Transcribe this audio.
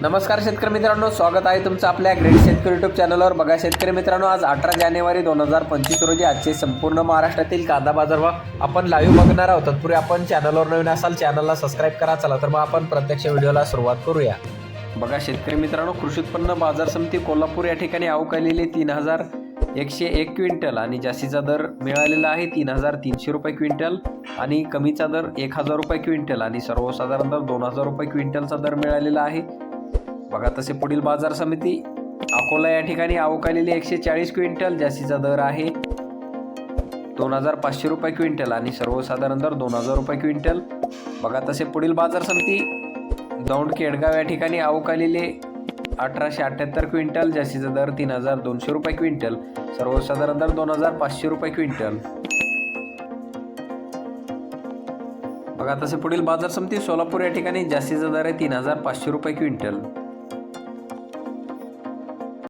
नमस्कार शेतकरी मित्रांनो स्वागत आहे तुमचं आपल्या ग्रेट शेतकरी युट्यूब चॅनलवर बघा शेतकरी मित्रांनो आज अठरा जानेवारी दोन हजार पंचवीस रोजी आजचे संपूर्ण महाराष्ट्रातील कांदा बाजारभाव आपण लाईव्ह बघणार आहोत. तत्पूर्वी आपण चॅनलवर नवीन असाल चॅनलला सबस्क्राईब करा. चला तर मग आपण प्रत्यक्ष व्हिडिओला सुरुवात करूया. बघा शेतकरी मित्रांनो कृषी उत्पन्न बाजार समिती कोल्हापूर या ठिकाणी अवकालेले तीन हजार एकशे एक क्विंटल आणि जास्तीचा दर मिळालेला आहे तीन हजार तीनशे रुपये क्विंटल आणि कमीचा दर एक हजार रुपये क्विंटल आणि सर्वसाधारण दर दोन हजार रुपये क्विंटलचा दर मिळालेला आहे. बघा तसे पुढील बाजार समिती अकोला या ठिकाणी अवकालेली एकशे चाळीस क्विंटल जास्तीचा दर आहे. दोन हजार पाचशे रुपये क्विंटल आणि सर्वसाधारण दर दोन हजार रुपये क्विंटल. बघा तसे पुढील बाजार समिती दौंड केडगाव या ठिकाणी अवकालेले अठराशे अठ्ठ्याहत्तर क्विंटल जास्तीचा दर तीन हजार दोनशे रुपये क्विंटल सर्वसाधारण दर दोन हजार पाचशे रुपये क्विंटल. बघा तसे पुढील बाजार समिती सोलापूर या ठिकाणी जास्तीचा दर आहे तीन हजार पाचशे रुपये क्विंटल.